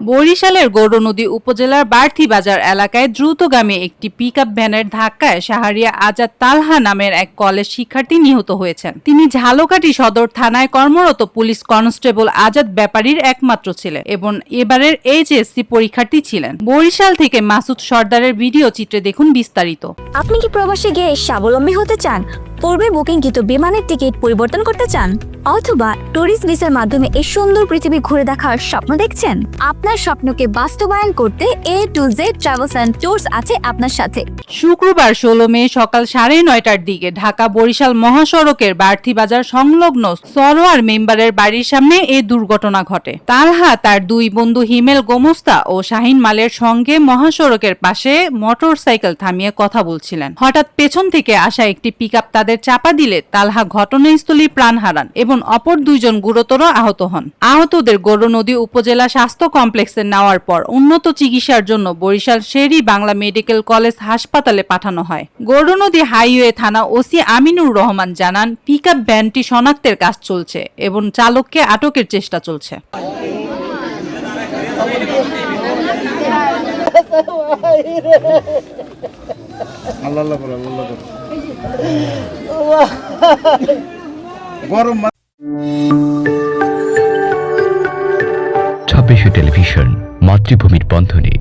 বরিশালের গৌরনদী উপজেলার বার্থি বাজার এলাকায় দ্রুতগামী একটি পিকআপ ভ্যানের ধাক্কায় শাহরিয়া আজাদ তালহা নামের এক কলেজ শিক্ষার্থী নিহত হয়েছেন। তিনি ঝালকাঠি সদর থানায় কর্মরত পুলিশ কনস্টেবল আজাদ ব্যাপারীর একমাত্র ছেলে এবং এবারের এইচএসসি পরীক্ষার্থী ছিলেন। বরিশাল থেকে মাসুদ সর্দারের ভিডিও চিত্রে দেখুন বিস্তারিত। আপনি কি প্রবাসে গিয়ে স্বাবলম্বী হতে চান? পূর্বে বুকিংকৃত বিমানের টিকিট পরিবর্তন করতে চান, অথবা ট্যুরিস্ট ভিসার মাধ্যমে এই সুন্দর পৃথিবী ঘুরে দেখার স্বপ্ন দেখছেন? আপনার স্বপ্নকে বাস্তবায়ন করতে A to Z travels and tours আছে আপনার সাথে। শুক্রবার ষোলো মে সকাল সাড়ে নয়টার দিকে ঢাকা বরিশাল মহাসড়কের বার্থি বাজার সংলগ্ন সরোয়ার মেম্বারের বাড়ির সামনে এই দুর্ঘটনা ঘটে। তালহা তার দুই বন্ধু হিমেল গোমস্তা ও শাহিন মালের সঙ্গে মহাসড়কের পাশে মোটর সাইকেল থামিয়ে কথা বলছিলেন। হঠাৎ পেছন থেকে আসা একটি পিক পিকআপ তাদের চাপা দিলে তালহা ঘটনাস্থলেই প্রাণ হারান এবং অপর দুইজন গুরুতর আহত হন আহতদের গৌরনদী উপজেলা স্বাস্থ্য কমপ্লেক্সে নেওয়ার পর উন্নত চিকিৎসার জন্য বরিশাল শেরি বাংলা মেডিকেল কলেজ হাসপাতালে পাঠানো হয় গৌরনদী হাইওয়ে থানা ওসি আমিনুর রহমান জানান পিকআপ ভ্যানটি শনাক্তের কাজ চলছে এবং চালককে আটকের চেষ্টা চলছে আল্লাহ করে আল্লাহ করো গরম ছাব্বিশে টেলিভিশন মাতৃভূমির বন্ধনে।